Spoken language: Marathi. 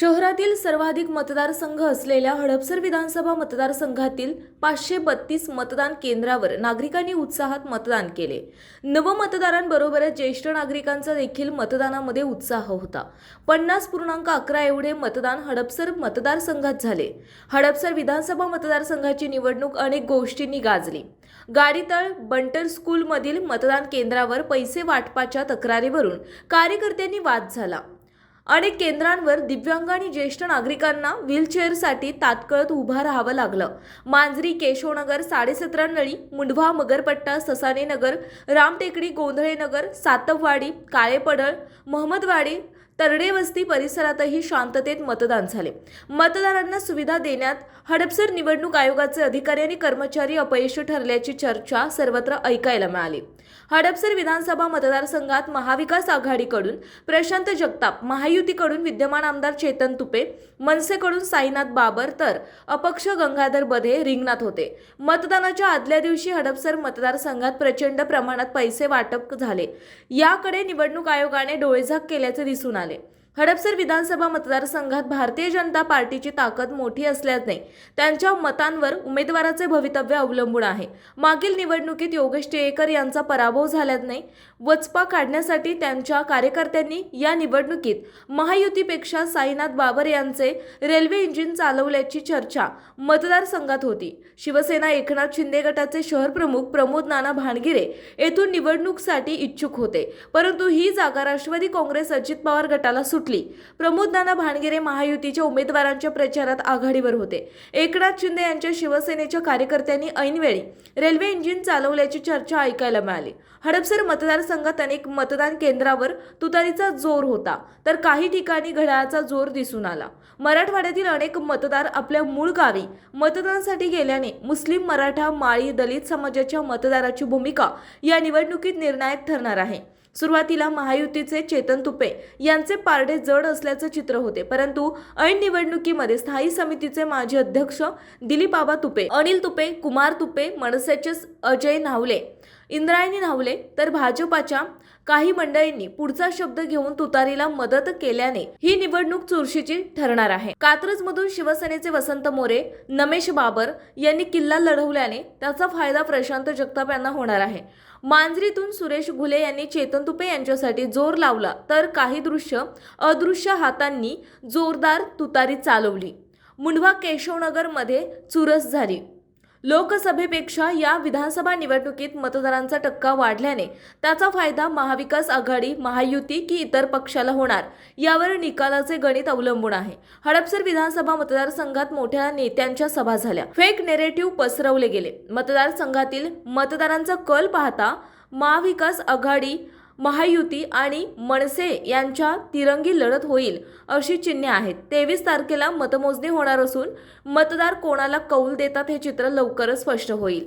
शहरातील सर्वाधिक मतदारसंघ असलेल्या हडपसर विधानसभा मतदारसंघातील पाचशे बत्तीस मतदान केंद्रावर नागरिकांनी उत्साहात मतदान केले. नवमतदारांबरोबरच ज्येष्ठ नागरिकांचा देखील मतदानामध्ये उत्साह होता. पन्नास पूर्णांक अकरा एवढे मतदान हडपसर मतदारसंघात झाले. हडपसर विधानसभा मतदारसंघाची निवडणूक अनेक गोष्टींनी गाजली. गाडीतळ बंटर स्कूलमधील मतदान केंद्रावर पैसे वाटपाच्या तक्रारीवरून कार्यकर्त्यांनी वाद झाला. अनेक केंद्रांवर दिव्यांग आणि ज्येष्ठ नागरिकांना व्हीलचेअरसाठी तात्कळत उभं राहावं लागलं. मांजरी केशवनगर साडेसतरा नळी मुंढवा मगरपट्टा ससाने नगर रामटेकडी गोंधळे नगर सातववाडी काळेपडळ महमदवाडी तरडे वस्ती परिसरातही शांततेत मतदान झाले. मतदारांना सुविधा देण्यात हडपसर निवडणूक आयोगाचे अधिकारी आणि कर्मचारी अपयशी ठरल्याची चर्चा सर्वत्र ऐकायला मिळाली. हडपसर विधानसभा मतदारसंघात महाविकास आघाडीकडून प्रशांत जगताप महायुतीकडून विद्यमान आमदार चेतन तुपे मनसेकडून साईनाथ बाबर तर अपक्ष गंगाधर बधे रिंगणात होते. मतदानाच्या आदल्या दिवशी हडपसर मतदारसंघात प्रचंड प्रमाणात पैसे वाटप झाले. याकडे निवडणूक आयोगाने डोळेझाक केल्याचे दिसून आले. Allez. हडपसर विधानसभा मतदारसंघात भारतीय जनता पार्टीची ताकद मोठी असल्याने त्यांच्या मतांवर उमेदवाराचे भवितव्य अवलंबून आहे. मागील निवडणुकीत योगेश टिळेकर यांचा पराभव झाल्याने वचपा काढण्यासाठी त्यांच्या कार्यकर्त्यांनी या निवडणुकीत महायुतीपेक्षा साईनाथ बाबर यांचे रेल्वे इंजिन चालवल्याची चर्चा मतदारसंघात होती. शिवसेना एकनाथ शिंदे गटाचे शहर प्रमुख प्रमोद नाना भानगिरे येथून निवडणूकसाठी इच्छुक होते. परंतु ही जागा राष्ट्रवादी काँग्रेस अजित पवार गटाला सुट फुटली प्रमोद नाना भानगिरे महायुतीच्या उमेदवारांच्या प्रचारात आघाडीवर होते. एकनाथ शिंदे यांच्या शिवसेनेच्या कार्यकर्त्यांनी ऐनवेळी रेल्वे इंजिन चालवल्याची चर्चा ऐकायला मिळाली. हडपसर मतदारसंघात अनेक मतदान केंद्रावर तुतारीचा जोर होता तर काही ठिकाणी घड्याळाचा जोर दिसून आला. मराठवाड्यातील अनेक मतदार आपल्या मूळ गावी मतदानासाठी गेल्याने मुस्लिम मराठा माळी दलित समाजाच्या मतदाराची भूमिका या निवडणुकीत निर्णायक ठरणार आहे. सुरुवातीला महायुतीचे चेतन तुपे यांचे पारडे जड असल्याचे चित्र होते परंतु ऐन निवडणुकीमध्ये स्थायी समितीचे माजी अध्यक्ष दिलीप बाबा तुपे अनिल तुपे कुमार तुपे मनसेचे अजय नावले. इंद्रायणी धावले तर भाजपाच्या काही मंडळींनी पुढचा शब्द घेऊन तुतारीला मदत केल्याने ही निवडणूक चुरशीची ठरणार आहे. कात्रजमधून शिवसेनेचे वसंत मोरे नमेश बाबर यांनी किल्ला लढवल्याने त्याचा फायदा प्रशांत जगताप यांना होणार आहे. मांजरीतून सुरेश घुले यांनी चेतन तुपे यांच्यासाठी जोर लावला तर काही दृश्य अदृश्य हातांनी जोरदार तुतारी चालवली. मुंढवा केशवनगरमध्ये चुरस झाली. लोकसभेपेक्षा या विधानसभा निवडणुकीत मतदारांचा टक्का वाढल्याने त्याचा फायदा महाविकास आघाडी महायुती की इतर पक्षाला होणार यावर निकालाचे गणित अवलंबून आहे. हडपसर विधानसभा मतदारसंघात मोठ्या नेत्यांच्या सभा झाल्या. फेक नेरेटिव्ह पसरवले गेले. मतदारसंघातील मतदारांचा कल पाहता महाविकास आघाडी महायुती आणि मनसे यांच्या तिरंगी लढत होईल अशी चिन्हे आहेत. तेवीस तारखेला मतमोजणी होणार असून मतदार कोणाला कौल देतात हे चित्र लवकरच स्पष्ट होईल.